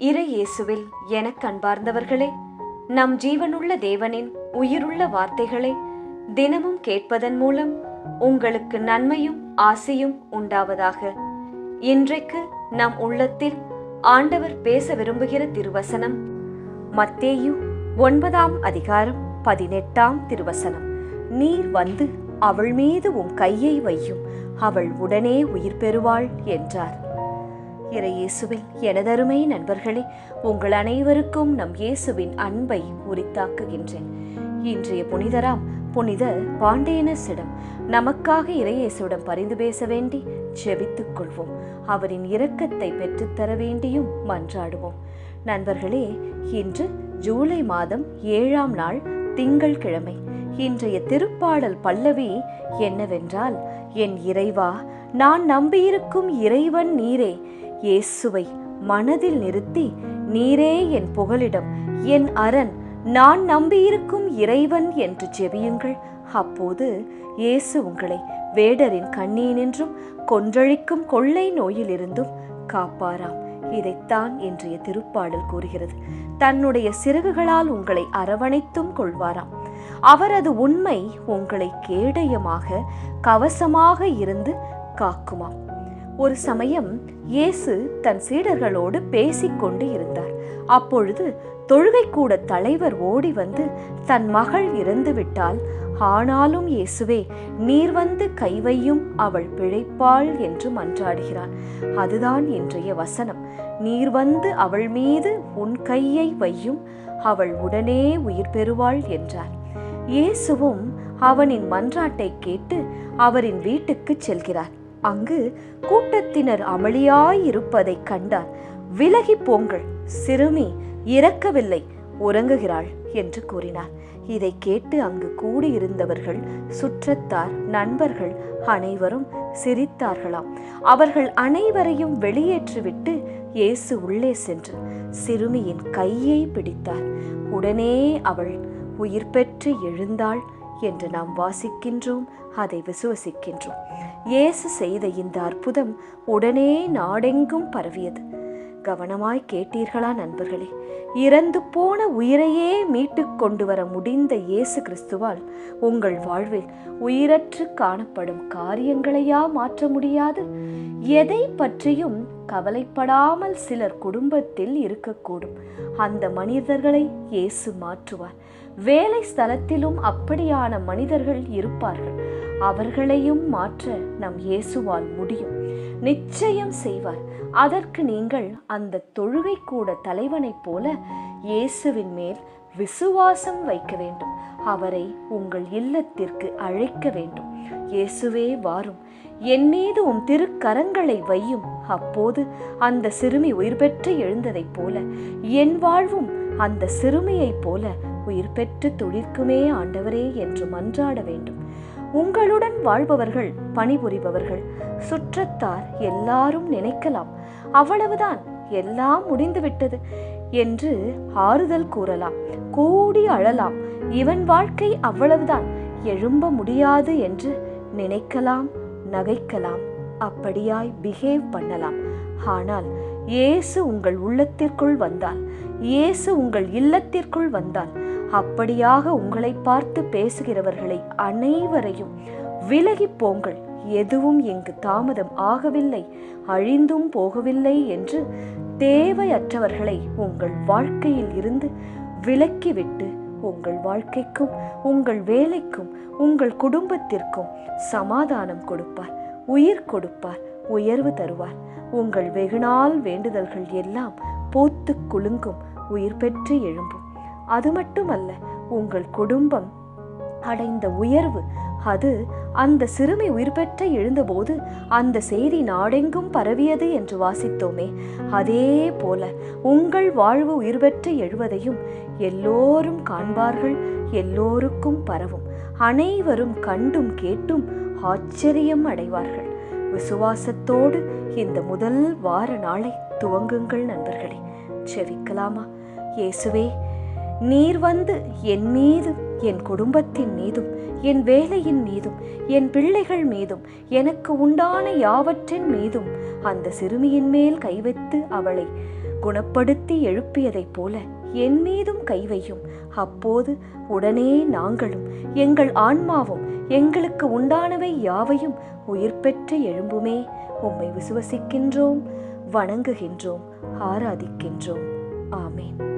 இறை இயேசுவில் எனக் அன்பார்ந்தவர்களே நம் ஜீவனுள்ள தேவனின் உயிருள்ள வார்த்தைகளை தினமும் கேட்பதன் மூலம் உங்களுக்கு நன்மையும் ஆசையும் உண்டாவதாக. இன்றைக்கு நம் உள்ளத்தில் ஆண்டவர் பேச விரும்புகிற திருவசனம் மத்தேயு ஒன்பதாம் அதிகாரம் பதினெட்டாம் திருவசனம். நீர் வந்து அவள் மீது உம் கையை வையும் அவள் உடனே உயிர் பெறுவாள் என்றார். இறையேசுவில் எனதருமை நண்பர்களே உங்கள் அனைவருக்கும் நம் இயேசுவின் அன்பை உரித்தாக்குகின்றேன். இன்றைய புனிதராம் புனித பாண்டேனஸிடம் நமக்காக இறையேசுடன் பரிந்து பேச வேண்டி ஜெபித்துக் கொள்வோம். அவரின் இரக்கத்தை பெற்றுத்தர வேண்டியும் மன்றாடுவோம். நண்பர்களே இன்று ஜூலை மாதம் ஏழாம் நாள் திங்கள் கிழமை. இன்றைய திருப்பாடல் பல்லவி என்னவென்றால் என் இறைவா நான் நம்பியிருக்கும் இறைவன் நீரே இயேசுவை மனதில் நிறுத்தி நீரே என் புகலிடம் என் அரண் நான் நம்பியிருக்கும் இறைவன் என்று ஜெபியுங்கள். அப்போது இயேசு உங்களை வேடரின் கண்ணீனின்றும் கொன்றழிக்கும் கொள்ளை நோயிலிருந்தும் காப்பாராம். இதைத்தான் இன்றைய திருப்பாடல் கூறுகிறது. தன்னுடைய சிறகுகளால் உங்களை அரவணைத்தும் கொள்வாராம். அவரது உண்மை உங்களை கேடயமாக கவசமாக இருந்து காக்குமாம். ஒரு சமயம் இயேசு தன் சீடர்களோடு பேசிக்கொண்டு இருந்தார். அப்பொழுது தொழுகை கூட தலைவர் ஓடி வந்து தன் மகள் இறந்து விட்டால் ஆனாலும் இயேசுவே நீர் வந்து கைவையும் அவள் பிழைப்பாள் என்று மன்றாடுகிறான் அதுதான் இன்றைய வசனம். நீர் வந்து அவள் மீது உன் கையை வையும் அவள் உடனே உயிர் பெறுவாள் என்றார். இயேசுவும் அவனின் மன்றாட்டை கேட்டு அவரின் வீட்டுக்கு செல்கிறார். அங்கு கூட்டத்தினர் அமளியாயிருப்பதைக் கண்டார். விலகி போங்கள் சிறுமி இறக்கவில்லை உறங்குகிறாள் என்று கூறினார். இதை கேட்டு அங்கு கூடியிருந்தவர்கள் சுற்றத்தார் நண்பர்கள் அனைவரும் சிரித்தார்களாம். அவர்கள் அனைவரையும் வெளியேற்றிவிட்டு இயேசு உள்ளே சென்று சிறுமியின் கையை பிடித்தார். உடனே அவள் உயிர் பெற்று எழுந்தாள் என்று நாம் வாசிக்கின்றோம் அதை விசுவசிக்கின்றோம். இயேசு செய்த இந்த அற்புதம் உடனே நாடெங்கும் பரவியது. கவனமாய் கேட்டீர்களா நண்பர்களே? இறந்து போன உயிரையே மீட்டுக் கொண்டு வர முடிந்த இயேசு கிறிஸ்துவால் உங்கள் வாழ்வில் உயிரற்று காணப்படும் காரியங்களையா மாற்ற முடியாது? எதை பற்றியும் கவலைப்படாமல் சிலர் குடும்பத்தில் இருக்கக்கூடும். அந்த மனிதர்களை இயேசு மாற்றுவார். வேலை ஸ்தலத்திலும் அப்படியான மனிதர்கள் இருப்பார்கள். அவர்களையும் மாற்ற நம் இயேசுவால் முடியும். நிச்சயம் செய்வார். அதற்கு நீங்கள் அந்த தொழுகை கூட தலைவனைப் போல இயேசுவின் மேல் விசுவாசம் வைக்க வேண்டும். அவரை உங்கள் இல்லத்திற்கு அழைக்க வேண்டும். இயேசுவே வாரும். என் மீது உம் திருக்கரங்களை வையும். அப்போது அந்த சிறுமி உயிர் பெற்று எழுந்ததைப் போல என் வாழ்வும் அந்த சிறுமியைப் போல உயிர் பெற்று துளிர்க்குமே ஆண்டவரே என்று மன்றாட வேண்டும். உங்களுடன் வாழ்பவர்கள் பணிபுரிபவர்கள். சுற்றத்தார் எல்லாரும் நினைக்கலாம். அவ்வளவுதான் எல்லாம் முடிந்துவிட்டது என்று ஆறுதல் கூறலாம். கூடி அழலாம். இவன் வாழ்க்கை அவ்வளவுதான். எழும்ப முடியாது என்று நினைக்கலாம் நகைக்கலாம். அப்படியாய் பிஹேவ் பண்ணலாம். ஆனால் இயேசு உங்கள் உள்ளத்திற்குள் வந்தால் இயேசு உங்கள் இல்லத்திற்குள் வந்தால் அப்படியாக உங்களை பார்த்து பேசுகிறவர்களை அனைவரையும் விலகி போங்கள். எதுவும் இங்கு தாமதம் ஆகவில்லை. அழிந்தும் போகவில்லை என்று தேவையற்றவர்களை உங்கள் வாழ்க்கையில் இருந்து விலக்கிவிட்டு உங்கள் வாழ்க்கைக்கும் உங்கள் வேலைக்கும் உங்கள் குடும்பத்திற்கும் சமாதானம் கொடுப்பார். உயிர் கொடுப்பார். உயர்வு தருவார். உங்கள் வெகுநாள் வேண்டுதல்கள் எல்லாம் பூத்து குலுங்கும். உயிர் பெற்று எழும்பும். அது மட்டுமல்ல உங்கள் குடும்பம் அடைந்த உயர்வு அது அந்த சிறுமி உயிர் பெற்ற எழுந்தபோது அந்த செய்தி நாடெங்கும் பரவியது என்று வாசித்தோமே. அதே போல உங்கள் வாழ்வு உயிர் பெற்று எழுவதையும் எல்லோரும் காண்பார்கள் எல்லோருக்கும் பரவும். அனைவரும் கண்டும் கேட்டும் ஆச்சரியம் அடைவார்கள். விசுவாசத்தோடு இந்த முதல் வார நாளை துவங்குங்கள் நண்பர்களே. செவிக்கலாமா இயேசுவே நீர் வந்து என் மீது என் குடும்பத்தின் மீதும் என் வேலையின் மீதும் என் பிள்ளைகள் மீதும் எனக்கு உண்டான யாவற்றின் மீதும் அந்த சிறுமியின் மேல் கை வைத்து அவளை குணப்படுத்தி எழுப்பியதைப் போல என் மீதும் கைவையும் அப்போது உடனே நாங்களும் எங்கள் ஆன்மாவும் எங்களுக்கு உண்டானவை யாவையும் உயிர் பெற்று எழும்புமே. உம்மை விசுவசிக்கின்றோம் வணங்குகின்றோம் ஆராதிக்கின்றோம். ஆமேன்.